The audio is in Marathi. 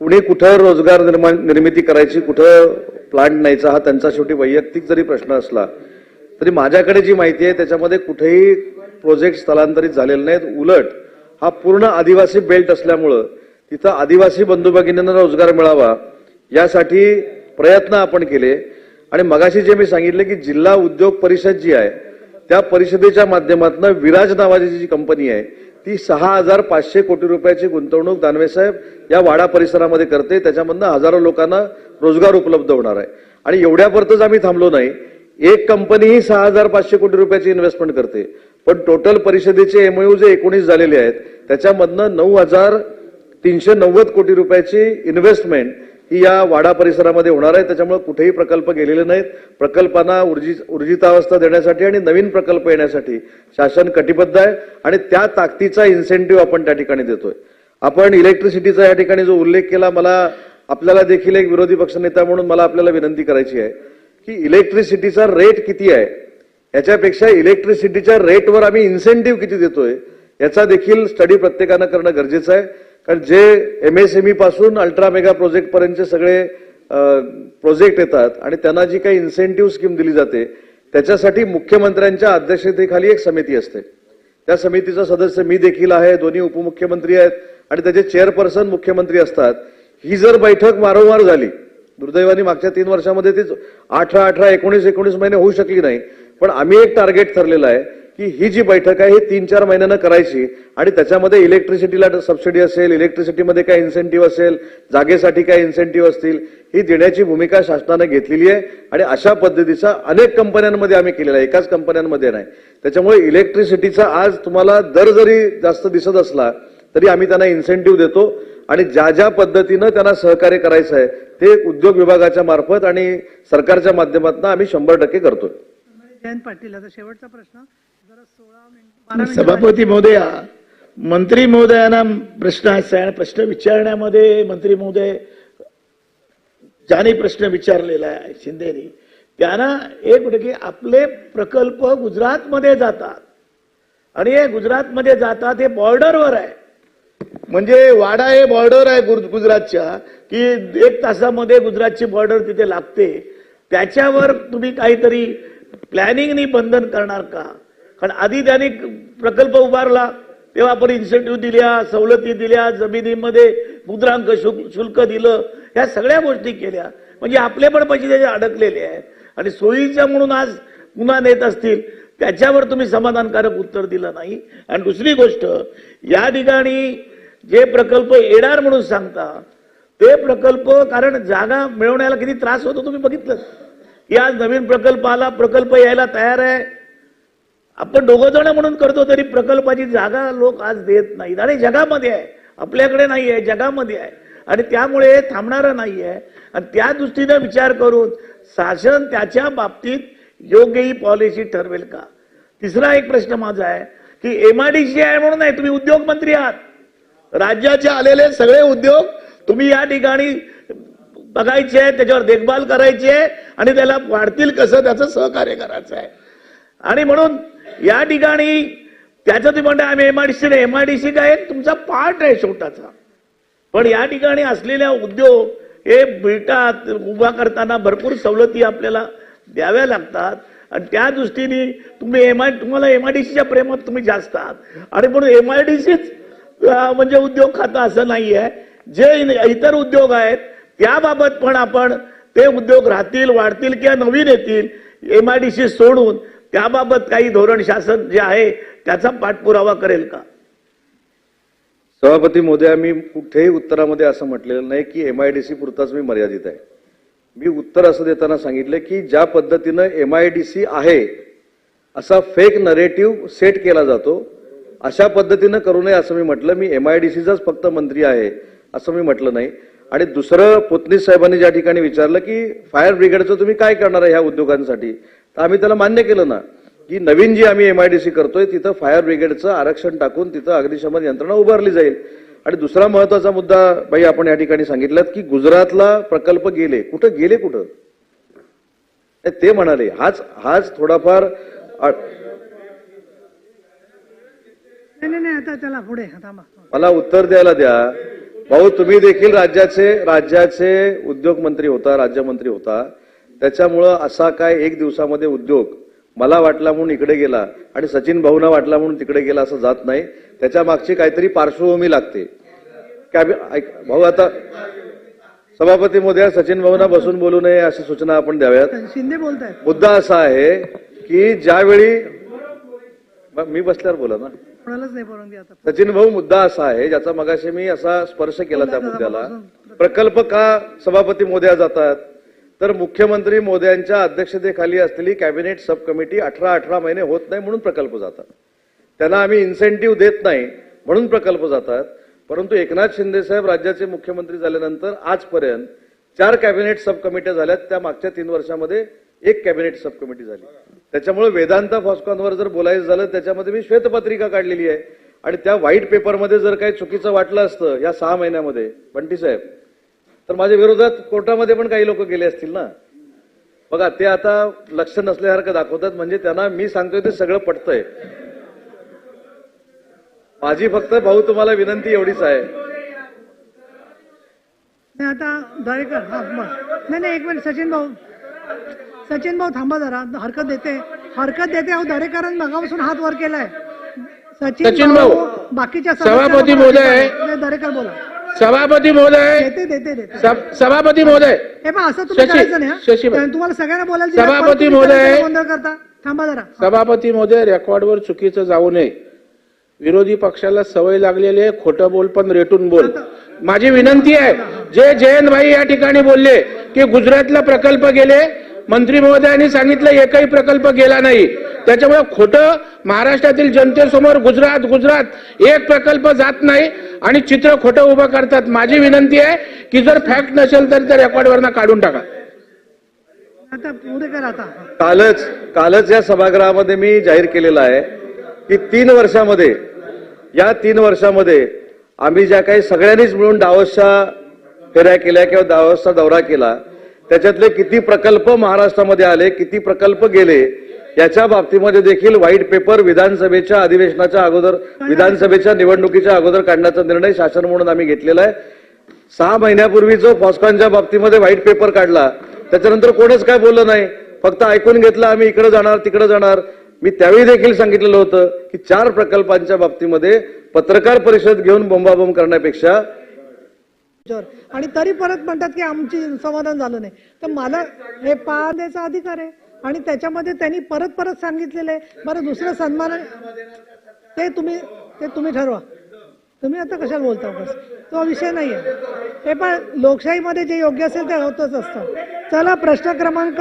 कुणी कुठं रोजगार निर्माण निर्मिती करायची कुठं प्लांट न्यायचा हा त्यांचा शेवटी वैयक्तिक जरी प्रश्न असला तरी माझ्याकडे जी माहिती आहे त्याच्यामध्ये कुठेही प्रोजेक्ट स्थलांतरित झालेले नाहीत. उलट हा पूर्ण आदिवासी बेल्ट असल्यामुळं तिथं आदिवासी बंधू भगिनींना रोजगार मिळावा यासाठी प्रयत्न आपण केले. आणि मगाशी जे मी सांगितले की जिल्हा उद्योग परिषद जी आहे त्या परिषदेच्या माध्यमातून विराज नावाची जी कंपनी आहे ती सहा हजार पाचशे कोटी रुपयाची गुंतवणूक दानवे साहेब या वाडा परिसरामध्ये करते. त्याच्यामधनं हजारो लोकांना रोजगार उपलब्ध होणार आहे. आणि एवढ्यापर्यंतच आम्ही थांबलो नाही. एक कंपनी ही सहा हजार पाचशे कोटी रुपयाची इन्व्हेस्टमेंट करते. पण टोटल परिषदेचे एमओयू जे एकोणीस झालेले आहेत त्याच्यामधनं नऊ हजार तीनशे नव्वद कोटी रुपयाची इन्व्हेस्टमेंट ही या वाडा परिसरामध्ये होणार आहे. त्याच्यामुळे कुठेही प्रकल्प गेलेले नाहीत. प्रकल्पांना ऊर्जी ऊर्जितावस्था देण्यासाठी आणि नवीन प्रकल्प येण्यासाठी शासन कटिबद्ध आहे आणि त्या ताकदीचा इन्सेंटिव्ह आपण त्या ठिकाणी देतोय. आपण इलेक्ट्रिसिटीचा या ठिकाणी जो उल्लेख केला मला आपल्याला देखील एक विरोधी पक्षनेता म्हणून मला आपल्याला विनंती करायची आहे की इलेक्ट्रिसिटीचा रेट किती आहे? याच्यापेक्षा इलेक्ट्रिसिटीच्या रेटवर आम्ही इन्सेंटिव्ह किती देतोय? याचा देखील स्टडी प्रत्येकानं करणं गरजेचं आहे. कारण जे एम एस एम ई पासून अल्ट्रा मेगा प्रोजेक्ट पर्यंतचे सगळे प्रोजेक्ट येतात आणि त्यांना जी काही इन्सेंटिव्ह स्कीम दिली जाते त्याच्यासाठी मुख्यमंत्र्यांच्या अध्यक्षतेखाली एक समिती असते. त्या समितीचा सदस्य मी देखील आहे दोन्ही उपमुख्यमंत्री आहेत आणि त्याचे चेअरपर्सन मुख्यमंत्री असतात. ही जर बैठक वारंवार झाली दुर्दैवाने मागच्या तीन वर्षामध्ये ती अठरा अठरा एकोणीस एकोणीस महिने होऊ शकली नाही पण आम्ही एक टार्गेट ठरलेलं आहे की ही जी बैठक आहे ही तीन चार महिन्यानं करायची आणि त्याच्यामध्ये इलेक्ट्रिसिटीला सबसिडी असेल इलेक्ट्रिसिटीमध्ये काय इन्सेंटिव्ह असेल जागेसाठी काय इन्सेंटिव्ह असतील ही देण्याची भूमिका शासनानं घेतलेली आहे आणि अशा पद्धतीचा अनेक कंपन्यांमध्ये आम्ही केलेला आहे. एकाच कंपन्यांमध्ये नाही. त्याच्यामुळे इलेक्ट्रिसिटीचा आज तुम्हाला दर जरी जास्त दिसत असला तरी आम्ही त्यांना इन्सेंटिव्ह देतो आणि ज्या ज्या पद्धतीनं त्यांना सहकार्य करायचं आहे ते उद्योग विभागाच्या मार्फत आणि सरकारच्या माध्यमातून आम्ही शंभर टक्के करतोय. जयंत पाटील आता शेवटचा प्रश्न. सभापती महोदया मंत्री महोदयांना प्रश्न असा प्रश्न विचारण्यामध्ये मंत्री महोदय ज्याने प्रश्न विचारलेला आहे शिंदेनी त्यांना एक म्हणजे की आपले प्रकल्प गुजरातमध्ये जातात. आणि हे गुजरातमध्ये जातात हे बॉर्डरवर आहे. म्हणजे वाडा हे बॉर्डर आहे गुजरातच्या की एक तासामध्ये गुजरातची बॉर्डर तिथे लागते. त्याच्यावर तुम्ही काहीतरी प्लॅनिंगनी बंधन करणार का? कारण आधी त्यांनी प्रकल्प उभारला तेव्हा आपण इन्सेंटिव्ह दिल्या सवलती दिल्या जमिनीमध्ये मुद्रांक शुल्क शुल्क दिलं ह्या सगळ्या गोष्टी केल्या. म्हणजे आपले पण पैसे त्याचे अडकलेले आहेत. आणि सोयीच्या म्हणून आज पुन्हा नेत असतील त्याच्यावर तुम्ही समाधानकारक उत्तर दिलं नाही. आणि दुसरी गोष्ट या ठिकाणी जे प्रकल्प येणार म्हणून सांगता ते प्रकल्प कारण जागा मिळवण्याला किती त्रास होतो तुम्ही बघितलं की आज नवीन प्रकल्प आला प्रकल्प यायला तयार आहे आपण दोघं जण म्हणून करतो तरी प्रकल्पाची जागा लोक आज देत नाहीत. आणि जगामध्ये आहे. आपल्याकडे नाही आहे जगामध्ये आहे. आणि त्यामुळे थांबणार थांबणारं नाही आहे आणि त्या दृष्टीने विचार करून शासन त्याच्या बाबतीत योग्य ही पॉलिसी ठरवेल का? तिसरा एक प्रश्न माझा आहे की एमआयडीसी आहे म्हणून नाही तुम्ही उद्योग मंत्री आहात. राज्याचे आलेले सगळे उद्योग तुम्ही या ठिकाणी बघायचे त्याच्यावर देखभाल करायची आहे आणि त्याला वाढतील कसं त्याचं सहकार्य करायचं आहे. आणि म्हणून या ठिकाणी त्याचं तुम्ही म्हणता आम्ही एमआयडीसी एमआयडीसी काय? तुमचा पार्ट आहे छोटासा पण या ठिकाणी असलेल्या उद्योग हे मिळतात उभा करताना भरपूर सवलती आपल्याला द्याव्या लागतात. आणि त्या दृष्टीने तुम्ही एम आय तुम्हाला एम आय डी सीच्या प्रेमात तुम्ही जास्त आहात. आणि म्हणून एमआयडीसीच म्हणजे उद्योग खातं असं नाही आहे जे इतर उद्योग आहेत त्याबाबत पण आपण ते उद्योग राहतील वाढतील किंवा नवीन येतील एम आयडीसी सोडून त्याबाबत काही धोरण शासन जे आहे त्याचा पाठपुरावा करेल का? सभापती मोदया मी कुठेही उत्तरामध्ये असं म्हटलेलं नाही की एम आयडीसी पुरताच मी मर्यादित आहे. मी उत्तर असं देताना सांगितलं की ज्या पद्धतीनं एमआयडीसी आहे असा फेक नरेटिव्ह सेट केला जातो अशा पद्धतीनं करू नये असं मी म्हटलं. मी एम आयडीसीचाच फक्त मंत्री आहे असं मी म्हटलं नाही. आणि दुसरं पोतनीस साहेबांनी ज्या ठिकाणी विचारलं की फायर ब्रिगेडचं तुम्ही काय करणार आहे ह्या उद्योगांसाठी? तर आम्ही त्याला मान्य केलं ना की नवीन जी आम्ही एमआयडीसी करतोय तिथं फायर ब्रिगेडचं आरक्षण टाकून तिथं अग्निशमन यंत्रणा उभारली जाईल. आणि दुसरा महत्त्वाचा मुद्दा बाई आपण या ठिकाणी सांगितलात की गुजरातला प्रकल्प गेले कुठं गेले कुठं? ते म्हणाले हाच हाच थोडाफार मला उत्तर द्यायला द्या. भाऊ तुम्ही देखील राज्याचे राज्याचे उद्योग मंत्री होता राज्यमंत्री होता. त्याच्यामुळं असा काय एक दिवसामध्ये उद्योग मला वाटला म्हणून इकडे गेला आणि सचिन भाऊना वाटला म्हणून तिकडे गेला असं जात नाही. त्याच्या मागची काहीतरी पार्श्वभूमी लागते. भाऊ आता सभापती मोदया सचिन भाऊना बसून बोलू नये अशी सूचना आपण द्याव्यात. शिंदे बोलत आहेत मुद्दा असा आहे की ज्यावेळी मी बसल्यावर बोला ना. सचिन भाऊ मुद्दा असा आहे ज्याचा मगाशी मी असा स्पर्श केला त्या मुद्द्याला. प्रकल्प का सभापती मोदया जातात? तर मुख्यमंत्री मोद्यांच्या अध्यक्षतेखाली असलेली कॅबिनेट सब कमिटी अठरा अठरा महिने होत नाही म्हणून प्रकल्प जातात. त्यांना आम्ही इन्सेंटिव्ह देत नाही म्हणून प्रकल्प जातात. परंतु एकनाथ शिंदे साहेब राज्याचे मुख्यमंत्री झाल्यानंतर आजपर्यंत चार कॅबिनेट सब कमिट्या झाल्यात. त्या मागच्या तीन वर्षामध्ये एक कॅबिनेट सब कमिटी झाली. त्याच्यामुळे वेदांता फॉस्कॉनवर जर बोलायचं झालं त्याच्यामध्ये मी श्वेतपत्रिका काढलेली आहे. आणि त्या व्हाईट पेपरमध्ये जर काही चुकीचं वाटलं असतं या सहा महिन्यामध्ये बंटी साहेब तर माझ्या विरोधात कोर्टामध्ये पण काही लोक गेले असतील ना. बघा ते आता लक्ष नसल्यासारखं दाखवतात म्हणजे त्यांना मी सांगतोय ते सगळं पटतंय. माझी फक्त भाऊ तुम्हाला विनंती एवढीच आहे. नाही आता दरेकर हा बस नाही नाही एक मिनिट सचिन भाऊ. सचिन भाऊ थांबा जरा हरकत देते. हरकत देते अहो दरेकरांनी मगापासून हात वर केलाय. सचिन भाऊ, बाकीच्या सभापती महोदय. नाही, दरेकर बोला. सभापती महोदय देते देते देते. सब- सभापती महोदय. हे असं तुम्ही शशी- करायचं नाही हा. शशीभाई. कारण तुम्हाला सगळ्यांना बोलायला दिलं, सभापती परत तुम्ही महोदय. गोंधळ करता? थांबा जरा. सभापती महोदय रेकॉर्डवर चुकीचं जाऊ नये. विरोधी पक्षाला सवय लागलेली आहे खोटं बोल पण रेटून बोल. माझी विनंती आहे जे जयंत भाई या ठिकाणी बोलले की गुजरातला प्रकल्प गेले मंत्री महोदयांनी सांगितलं एकही प्रकल्प गेला नाही. त्याच्यामुळे खोटं महाराष्ट्रातील जनतेसमोर गुजरात गुजरात एक प्रकल्प जात नाही आणि चित्र खोटं उभं करतात. माझी विनंती आहे की जर फॅक्ट नसेल तर त्या रेकॉर्डवरनं काढून टाका. आता पुढे करा आता. कालच कालच या सभागृहामध्ये मी जाहीर केलेलं आहे की तीन वर्षामध्ये या तीन वर्षामध्ये आम्ही ज्या काही सगळ्यांनीच मिळून डावसच्या फेऱ्या केल्या किंवा डावसचा दौरा केला त्याच्यातले किती प्रकल्प महाराष्ट्रामध्ये आले किती प्रकल्प गेले याच्या बाबतीमध्ये देखील व्हाईट पेपर विधानसभेच्या अधिवेशनाच्या अगोदर विधानसभेच्या निवडणुकीच्या अगोदर काढण्याचा निर्णय शासन म्हणून आम्ही घेतलेला आहे. सहा महिन्यापूर्वी जो फॉस्कॉनच्या बाबतीमध्ये व्हाईट पेपर काढला त्याच्यानंतर कोणच काय बोललं नाही. फक्त ऐकून घेतलं आम्ही इकडे जाणार तिकडे जाणार. मी त्यावेळी देखील सांगितलेलं होतं की चार प्रकल्पांच्या बाबतीमध्ये पत्रकार परिषद घेऊन बोंबाबोंब करण्यापेक्षा आणि तरी परत म्हणतात की आमची समाधान झालं नाही. तर मला हे पाहण्याचा अधिकार आहे. आणि त्याच्यामध्ये त्यांनी परत परत सांगितलेलं आहे. बरं दुसरं सन्मान ते तुम्ही ते तुम्ही ठरवा. तुम्ही आता कशाला बोलता बस तो विषय नाही आहे हे पण लोकशाहीमध्ये जे योग्य असेल ते होतच असतं. चला प्रश्न क्रमांक